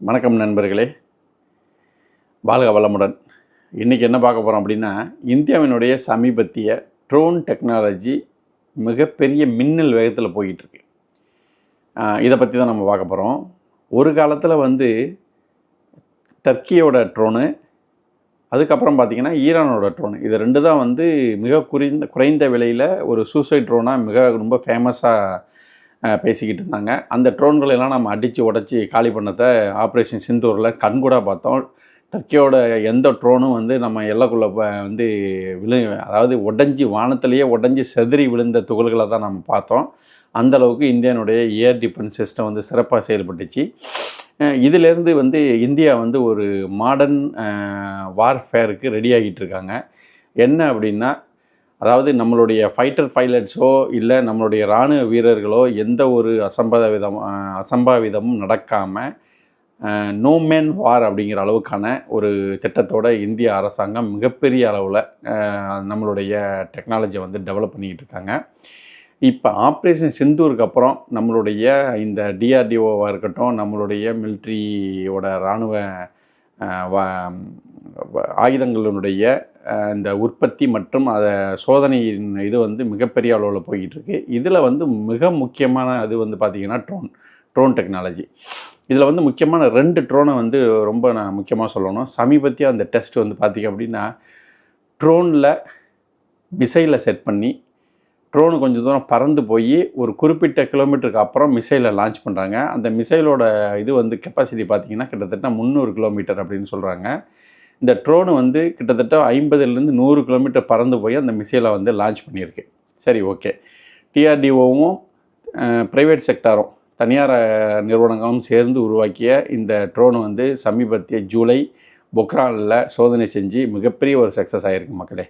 வணக்கம் நண்பர்களே. வாழ்க வளமுடன். இன்றைக்கி என்ன பார்க்க போகிறோம் அப்படின்னா இந்தியாவினுடைய சமீபத்திய ட்ரோன் டெக்னாலஜி மிகப்பெரிய மின்னல் வேகத்தில் போயிட்டுருக்கு. இதை பற்றி தான் நம்ம பார்க்க போகிறோம் ஒரு காலத்தில் வந்து டர்க்கியோட ட்ரோனு அதுக்கப்புறம் பார்த்திங்கன்னா ஈரானோட ட்ரோனு இது ரெண்டு தான் வந்து மிக குறைந்த குறைந்த விலையில் ஒரு சூசைட் ட்ரோனாக மிக ரொம்ப ஃபேமஸாக பேசிக்கிட்டு இருந்தாங்க. அந்த ட்ரோன்களை எல்லாம் நம்ம அடித்து உடச்சி காலி பண்ணதை ஆப்ரேஷன் சிந்தூரில் கண்கூடாக பார்த்தோம். டர்க்கியோட எந்த ட்ரோனும் வந்து நம்ம எல்லைக்குள்ளே வந்து விழு அதாவது உடஞ்சி வானத்திலேயே உடஞ்சி செதறி விழுந்த துகள்களை தான் நம்ம பார்த்தோம். அந்தளவுக்கு இந்தியனுடைய இந்தியானுடைய ஏர் டிஃபென்ஸ் சிஸ்டம் வந்து சிறப்பாக செயல்பட்டுச்சு. இதிலேருந்து வந்து இந்தியா வந்து ஒரு மாடர்ன் வார்ஃபேருக்கு ரெடி ஆகிட்டு இருக்காங்க. என்ன அப்படின்னா அதாவது நம்மளுடைய ஃபைட்டர் பைலட்ஸோ இல்லை நம்மளுடைய இராணுவ வீரர்களோ எந்த ஒரு அசம்பாத விதம் அசம்பாவிதமும் நடக்காமல் நோ மேன் வார் அப்படிங்கிற அளவுக்கான ஒரு திட்டத்தோட இந்திய அரசாங்கம் மிகப்பெரிய அளவில் நம்மளுடைய டெக்னாலஜியை வந்து டெவலப் பண்ணிக்கிட்டு இருக்காங்க. இப்போ ஆப்ரேஷன் சிந்தூருக்கு அப்புறம் நம்மளுடைய இந்த டிஆர்டிஓவாக இருக்கட்டும் நம்மளுடைய மிலிட்ரியோட இராணுவ வ- வ- ஆயுதங்களினுடைய இந்த உற்பத்தி மற்றும் அதை சோதனையின் இது வந்து மிகப்பெரிய அளவில் போய்கிட்டுருக்கு இதில் வந்து மிக முக்கியமான இது வந்து பார்த்திங்கன்னா ட்ரோன் ட்ரோன் டெக்னாலஜி. இதில் வந்து முக்கியமான ரெண்டு ட்ரோனை வந்து ரொம்ப நான் முக்கியமாக சொல்லணும். சமீபத்திய அந்த டெஸ்ட் வந்து பார்த்திங்க அப்படின்னா ட்ரோனில் மிசைலை செட் பண்ணி ட்ரோனு கொஞ்சம் தூரம் பறந்து போய் ஒரு குறிப்பிட்ட கிலோமீட்டருக்கு அப்புறம் மிசைலை லான்ச் பண்ணுறாங்க அந்த மிசைலோட இது வந்து கெப்பாசிட்டி பார்த்திங்கன்னா கிட்டத்தட்ட முந்நூறு கிலோமீட்டர் அப்படின்னு சொல்கிறாங்க இந்த ட்ரோனு வந்து கிட்டத்தட்ட ஐம்பதுலேருந்து நூறு கிலோமீட்டர் பறந்து போய் அந்த மிசைலை வந்து லான்ச் பண்ணியிருக்கு. சரி ஓகே டிஆர்டிஓவும் ப்ரைவேட் செக்டாரும் தனியார் நிறுவனங்களும் சேர்ந்து உருவாக்கிய இந்த ட்ரோன் வந்து சமீபத்திய ஜூலை பொக்ரானில் சோதனை செஞ்சு மிகப்பெரிய ஒரு சக்ஸஸ் ஆகிருக்கு மக்களே.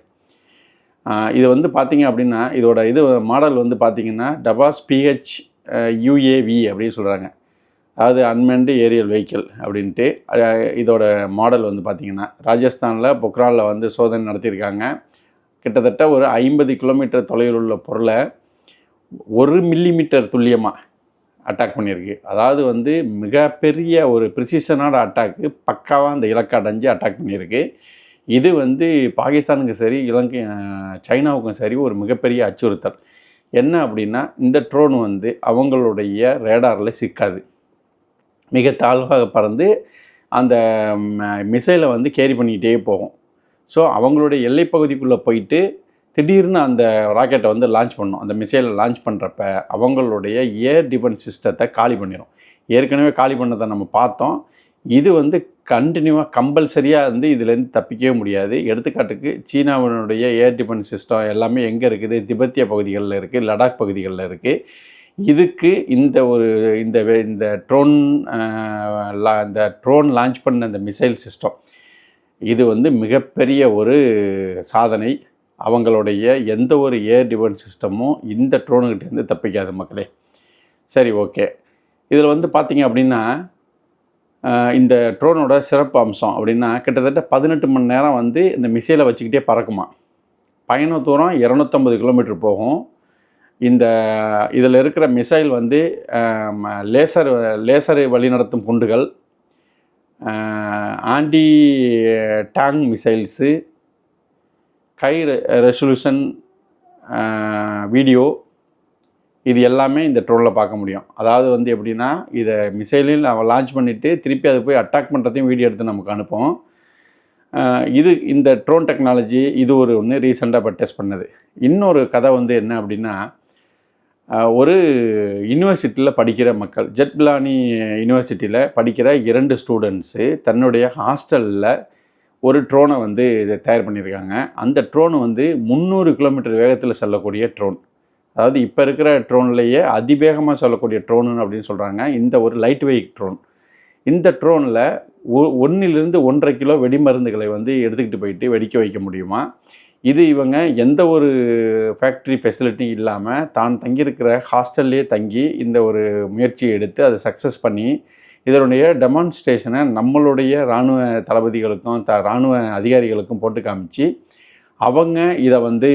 இது வந்து பார்த்திங்க அப்படின்னா இதோட இது மாடல் வந்து பார்த்திங்கன்னா டபாஸ் பிஹெச் யூஏவி அப்படின்னு சொல்கிறாங்க அதாவது அன்மென்டு ஏரியல் வெஹிக்கிள் அப்படின்ட்டு இதோட மாடல் வந்து பார்த்திங்கன்னா ராஜஸ்தானில் பொக்ரானில் வந்து சோதனை நடத்தியிருக்காங்க. கிட்டத்தட்ட ஒரு ஐம்பது கிலோமீட்டர் தொலைவில் உள்ள பொருளை ஒரு மில்லிமீட்டர் துல்லியமாக அட்டாக் பண்ணியிருக்கு. அதாவது வந்து மிகப்பெரிய ஒரு ப்ரிசிஷனான அட்டாக்கு பக்காவாக அந்த இலக்கை அடைஞ்சு அட்டாக் பண்ணியிருக்கு. இது வந்து பாகிஸ்தானுக்கும் சரி இலங்கை சைனாவுக்கும் சரி ஒரு மிகப்பெரிய அச்சுறுத்தல். என்ன அப்படின்னா இந்த ட்ரோன் வந்து அவங்களுடைய ரேடாரில் சிக்காது. மிக தாழ்வாக பறந்து அந்த மிசைலை வந்து கேரி பண்ணிக்கிட்டே போகும். ஸோ அவங்களுடைய எல்லைப்பகுதிக்குள்ளே போயிட்டு திடீர்னு அந்த ராக்கெட்டை வந்து லான்ச் பண்ணோம். அந்த மிசைலை லான்ச் பண்ணுறப்ப அவங்களுடைய ஏர் டிஃபென்ஸ் சிஸ்டத்தை காலி பண்ணிடும் ஏற்கனவே காலி பண்ணதை நம்ம பார்த்தோம். இது வந்து கண்டினியூவாக கம்பல்சரியாக வந்து இதுலேருந்து தப்பிக்கவே முடியாது. எடுத்துக்காட்டுக்கு சீனாவினுடைய ஏர் டிஃபென்ஸ் சிஸ்டம் எல்லாமே எங்கே இருக்குது? திபெத்திய பகுதிகளில் இருக்குது லடாக் பகுதிகளில் இருக்குது இதுக்கு இந்த ஒரு இந்த வே- இந்த ட்ரோன் இந்த ட்ரோன் லான்ச் பண்ண இந்த மிசைல் சிஸ்டம். இது வந்து மிகப்பெரிய ஒரு சாதனை. அவங்களுடைய எந்த ஒரு ஏர் டிஃபென்ஸ் சிஸ்டமும் இந்த ட்ரோனுக்கிட்டேருந்து தப்பிக்காது மக்களே. சரி ஓகே. இதில் வந்து பார்த்திங்க அப்படின்னா இந்த ட்ரோனோட சிறப்பு அம்சம் அப்படின்னா கிட்டத்தட்ட பதினெட்டு மணி நேரம் வந்து இந்த மிசைலை வச்சுக்கிட்டே பறக்குமா. பயண தூரம் இரநூத்தம்பது கிலோமீட்டர் போகும். இந்த இதில் இருக்கிற மிசைல் வந்து லேசர் லேசரை வழிநடத்தும் குண்டுகள் anti tank missiles high resolution video இது எல்லாமே இந்த ட்ரோனில் பார்க்க முடியும். அதாவது வந்து எப்படின்னா இதை மிசைலில் அவன் லான்ச் பண்ணிவிட்டு திருப்பி அதை போய் அட்டாக் பண்ணுறதையும் வீடியோ எடுத்து நமக்கு அனுப்பும். இது இந்த ட்ரோன் டெக்னாலஜி இது ஒரு ஒன்று ரீசெண்டாக இப்போ டெஸ்ட் பண்ணது. இன்னொரு கதை வந்து என்ன அப்படின்னா ஒரு யூனிவர்சிட்டியில் படிக்கிற மக்கள் ஜெட்பிலானி யூனிவர்சிட்டியில் படிக்கிற இரண்டு ஸ்டூடெண்ட்ஸு தன்னுடைய ஹாஸ்டலில் ஒரு ட்ரோனை வந்து இதை தயார் பண்ணியிருக்காங்க. அந்த ட்ரோன் வந்து முந்நூறு கிலோமீட்டர் வேகத்தில் செல்லக்கூடிய ட்ரோன் அதாவது இப்போ இருக்கிற ட்ரோன்லேயே அதிவேகமாக செல்லக்கூடிய ட்ரோனு அப்படின்னு சொல்கிறாங்க இந்த ஒரு லைட் வெயிட் ட்ரோன் இந்த ட்ரோனில் ஒ ஒன்றிலிருந்து ஒன்றரை கிலோ வெடிமருந்துகளை வந்து எடுத்துக்கிட்டு போயிட்டு வெடிக்க வைக்க முடியுமா? இது இவங்க எந்த ஒரு ஃபேக்ட்ரி ஃபெசிலிட்டி இல்லாமல் தான் தங்கியிருக்கிற ஹாஸ்டல்லே தங்கி இந்த ஒரு முயற்சியை எடுத்து அதை சக்ஸஸ் பண்ணி இதனுடைய டெமான்ஸ்ட்ரேஷனை நம்மளுடைய இராணுவ தளபதிகளுக்கும் த இராணுவ அதிகாரிகளுக்கும் போட்டு காமிச்சு அவங்க இதை வந்து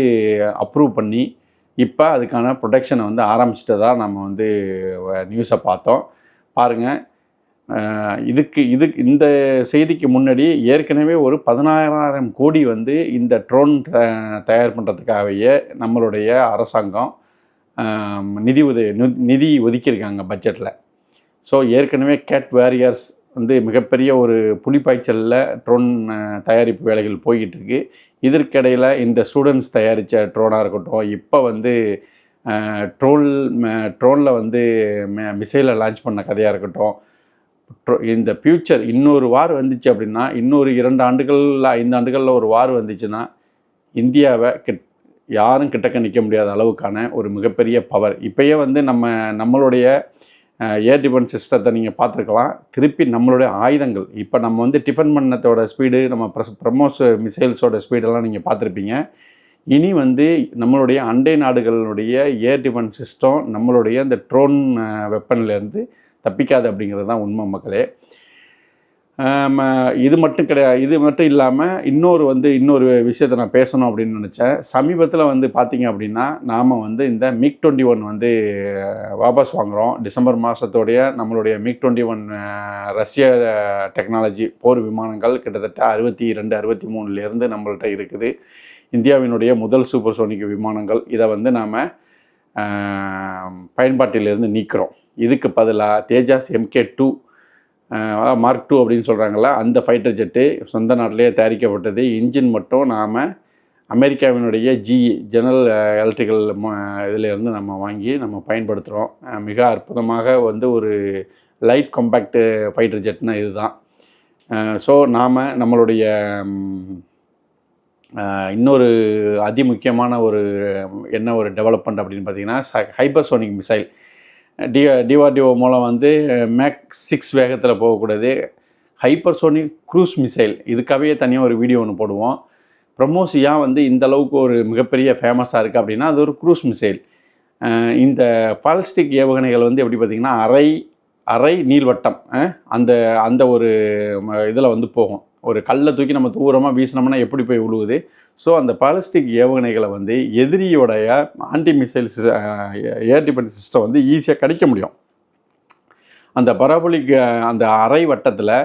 அப்ரூவ் பண்ணி இப்போ அதுக்கான ப்ரொடெக்ஷனை வந்து ஆரம்பிச்சிட்டதாக நம்ம வந்து நியூஸை பார்த்தோம். பாருங்கள் இதுக்கு இதுக்கு இந்த செய்திக்கு முன்னாடி ஏற்கனவே ஒரு பதினாறாயிரம் கோடி வந்து இந்த ட்ரோன் தயார் பண்ணுறதுக்காகவே நம்மளுடைய அரசாங்கம் நிதி உதவி நிதி ஒதுக்கியிருக்காங்க பட்ஜெட்டில் ஸோ ஏற்கனவே கேட் வேரியர்ஸ் வந்து மிகப்பெரிய ஒரு புலிப்பாய்ச்சலில் ட்ரோன் தயாரிப்பு வேலைகள் போய்கிட்டு இருக்கு இதற்கிடையில் இந்த ஸ்டூடெண்ட்ஸ் தயாரித்த ட்ரோனாக இருக்கட்டும் இப்போ வந்து ட்ரோல் ட்ரோனில் வந்து மிசைலை லான்ச் பண்ண கதையாக இருக்கட்டும் இந்த ஃப்யூச்சர் இன்னொரு வார் வந்துச்சு அப்படின்னா இன்னொரு இரண்டு ஆண்டுகளில் ஐந்து ஆண்டுகளில் ஒரு வார் வந்துச்சுன்னா இந்தியாவை கிட் யாரும் கிட்டக்க நிற்க முடியாத அளவுக்கான ஒரு மிகப்பெரிய பவர் இப்போயே வந்து நம்ம நம்மளுடைய ஏர் டிஃபென்ஸ் சிஸ்டத்தை நீங்கள் பார்த்துருக்கலாம். திருப்பி நம்மளுடைய ஆயுதங்கள். இப்போ நம்ம வந்து டிஃபன் பண்ணத்தோட ஸ்பீடு நம்ம ப்ரஸ் பிரம்மோஸ் மிசைல்ஸோட ஸ்பீடெல்லாம் நீங்கள் பார்த்துருப்பீங்க. இனி வந்து நம்மளுடைய அண்டை நாடுகளுடைய ஏர் டிஃபென்ஸ் சிஸ்டம் நம்மளுடைய இந்த ட்ரோன் வெப்பன்லேருந்து தப்பிக்காது அப்படிங்கிறது தான் உண்மை மக்களே. இது மட்டும் கிடையாது இது மட்டும் இல்லாமல் இன்னொரு வந்து இன்னொரு விஷயத்தை நான் பேசணும் அப்படின்னு நினச்சேன். சமீபத்தில் வந்து பார்த்திங்க அப்படின்னா நாம் வந்து இந்த மிக் டுவெண்ட்டி ஒன் வந்து வாபஸ் வாங்குகிறோம் டிசம்பர் மாதத்தோடைய நம்மளுடைய மிக் டுவெண்ட்டி ஒன் ரஷ்ய டெக்னாலஜி போர் விமானங்கள் கிட்டத்தட்ட அறுபத்தி ரெண்டு அறுபத்தி மூணுலேருந்து நம்மள்கிட்ட இருக்குது. இந்தியாவினுடைய முதல் சூப்பர் சோனிக் விமானங்கள். இதை வந்து நாம் பயன்பாட்டிலிருந்து நீக்கிறோம். இதுக்கு பதிலாக Tejas MK two mark two அப்படின்னு சொல்கிறாங்களா அந்த ஃபைட்டர் ஜெட்டு சொந்த நாட்டிலேயே தயாரிக்கப்பட்டது. இன்ஜின் மட்டும் நாம் அமெரிக்காவினுடைய ஜி ஜெனரல் எலக்ட்ரிக்கல் இதிலேருந்து நம்ம வாங்கி நம்ம பயன்படுத்துகிறோம் மிக அற்புதமாக வந்து ஒரு லைட் காம்பேக்டு ஃபைட்டர் ஜெட்னா இதுதான். ஸோ நாம் நம்மளுடைய இன்னொரு அதிமுக்கியமான ஒரு என்ன ஒரு டெவலப்மெண்ட் அப்படின்னு பார்த்திங்கன்னா ஹைப்பர்சோனிக் மிசைல் டி டிஆர்டிஓ மூலம் வந்து மேக் சிக்ஸ் வேகத்தில் போகக்கூடாது. ஹைப்பர்சோனிக் க்ரூஸ் மிசைல் இதுக்காகவே தனியாக ஒரு வீடியோ ஒன்று போடுவோம். பிரம்மோஸ் ஏன் வந்து இந்த அளவுக்கு ஒரு மிகப்பெரிய ஃபேமஸாக இருக்குது அப்படின்னா அது ஒரு க்ரூஸ் மிசைல் இந்த பாலிஸ்டிக் ஏவுகணைகள் வந்து எப்படி பார்த்திங்கன்னா அரை அரை நீள்வட்டம் அந்த அந்த ஒரு இதில் வந்து போகும். ஒரு கல்லை தூக்கி நம்ம தூரமாக வீசினோம்னா எப்படி போய் விழுவுது ஸோ அந்த பாலிஸ்டிக் ஏவுகணைகளை வந்து எதிரியோடைய anti missile air defence system வந்து ஈஸியாக கடிக்க முடியும். அந்த பராபோலிக் அந்த அரை வட்டத்தில்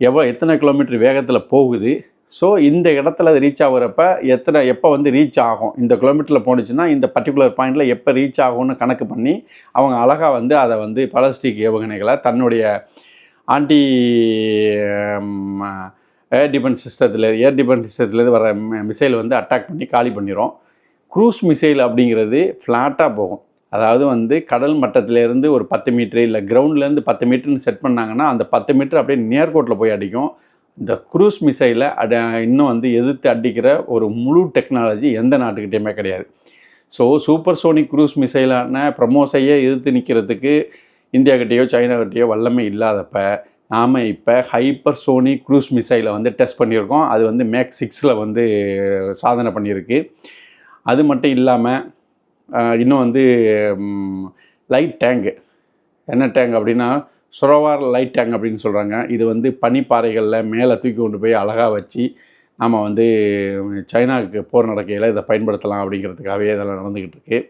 எவ்வளோ எத்தனை கிலோமீட்டர் வேகத்தில் போகுது? ஸோ இந்த இடத்துல அது ரீச் ஆகுறப்ப எத்தனை எப்போ வந்து ரீச் ஆகும்? இந்த கிலோமீட்டரில் போணுச்சுன்னா இந்த பர்டிகுலர் பாயிண்டில் எப்போ ரீச் ஆகும்னு கணக்கு பண்ணி அவங்க அழகாக வந்து அதை வந்து பாலஸ்டிக் ஏவுகணைகளை தன்னுடைய ஆன்டி ஏர் டிஃபென்ஸ் சிஸ்டத்தில் ஏர் டிஃபென்ஸ் சிஸ்டத்துலேருந்து வர மிசைல் வந்து அட்டாக் பண்ணி காலி பண்ணிடும் க்ரூஸ் மிசைல் அப்படிங்கிறது ஃப்ளாட்டாக போகும். அதாவது வந்து கடல் மட்டத்திலேருந்து ஒரு பத்து மீட்ரு இல்லை கிரவுண்ட்லேருந்து பத்து மீட்டர்னு செட் பண்ணாங்கன்னா அந்த பத்து மீட்டர் அப்படியே நேர்கோட்டில் போய் அடிக்கும். இந்த க்ரூஸ் மிசைலை அட இன்னும் வந்து எதிர்த்து அடிக்கிற ஒரு முழு டெக்னாலஜி எந்த நாட்டுக்கிட்டேயுமே கிடையாது. ஸோ சூப்பர் சோனிக் க்ரூஸ் மிசைலான பிரமோஸையே எதிர்த்து நிற்கிறதுக்கு இந்தியா கிட்டேயோ சைனா கிட்டேயோ வல்லமை இல்லாதப்போ நாம் இப்போ ஹைப்பர் சோனி க்ரூஸ் மிசைலை வந்து டெஸ்ட் பண்ணியிருக்கோம். அது வந்து மேக் சிக்ஸில் வந்து சாதனை பண்ணியிருக்கு. அது மட்டும் இல்லாமல் இன்னும் வந்து லைட் டேங்கு என்ன டேங்க் அப்படின்னா சுரவார் லைட் டேங்க் அப்படின்னு சொல்கிறாங்க இது வந்து பனிப்பாறைகளில் மேலே தூக்கி கொண்டு போய் அழகாக வச்சு நாம் வந்து சைனாவுக்கு போர் நடக்கையில் இதை பயன்படுத்தலாம் அப்படிங்கிறதுக்காகவே இதெல்லாம் நடந்துக்கிட்டு இருக்குது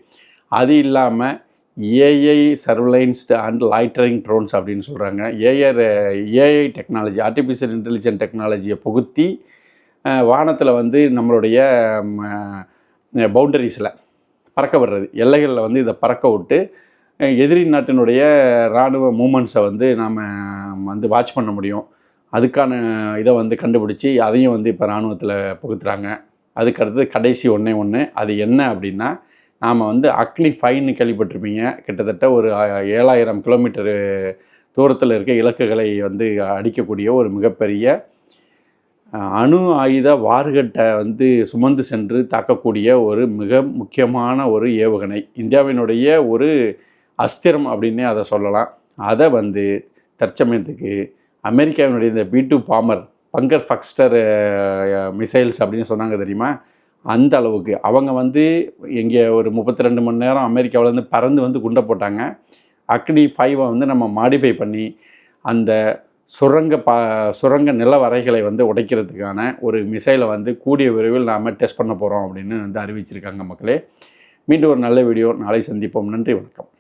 அது இல்லாமல் AI surveillance and loitering drones அப்படின்னு சொல்கிறாங்க AI AI technology artificial intelligent டெக்னாலஜியை புகுத்தி வானத்தில் வந்து நம்மளுடைய பவுண்டரிஸில் பறக்க விடுறது. எல்லைகளில் வந்து இதை பறக்க விட்டு எதிரி நாட்டினுடைய இராணுவ மூமெண்ட்ஸை வந்து நாம் வந்து வாட்ச் பண்ண முடியும். அதுக்கான இதை வந்து கண்டுபிடிச்சி அதையும் வந்து இப்போ இராணுவத்தில் புகுத்துறாங்க. அதுக்கு அடுத்தது கடைசி ஒன்றே ஒன்று அது என்ன அப்படின்னா நாம் வந்து அக்னி ஃபைன்னு கேள்விப்பட்டிருப்பீங்க. கிட்டத்தட்ட ஒரு ஏழாயிரம் கிலோமீட்டரு தூரத்தில் இருக்க இலக்குகளை வந்து அடிக்கக்கூடிய ஒரு மிகப்பெரிய அணு ஆயுத வார்கட்டை வந்து சுமந்து சென்று தாக்கக்கூடிய ஒரு மிக முக்கியமான ஒரு ஏவுகணை. இந்தியாவினுடைய ஒரு அஸ்திரம் அப்படின்னே அதை சொல்லலாம். அதை வந்து தற்சமயத்துக்கு அமெரிக்காவினுடைய இந்த B two bomber bunker buster missiles அப்படின்னு சொன்னாங்க தெரியுமா? அந்த அளவுக்கு. அவங்க வந்து இங்கே ஒரு முப்பத்தி ரெண்டு மணி நேரம் அமெரிக்காவிலேருந்து பறந்து வந்து குண்டை போட்டாங்க. அக்னி ஃபைவை வந்து நம்ம மாடிஃபை பண்ணி அந்த சுரங்க பா சுரங்க நிலவரைகளை வந்து உடைக்கிறதுக்கான ஒரு மிசைலை வந்து கூடிய விரைவில் நாம் டெஸ்ட் பண்ண போகிறோம் அப்படின்னு வந்து அறிவிச்சிருக்காங்க மக்களே. மீண்டும் ஒரு நல்ல வீடியோ நாளை சந்திப்போம். நன்றி வணக்கம்.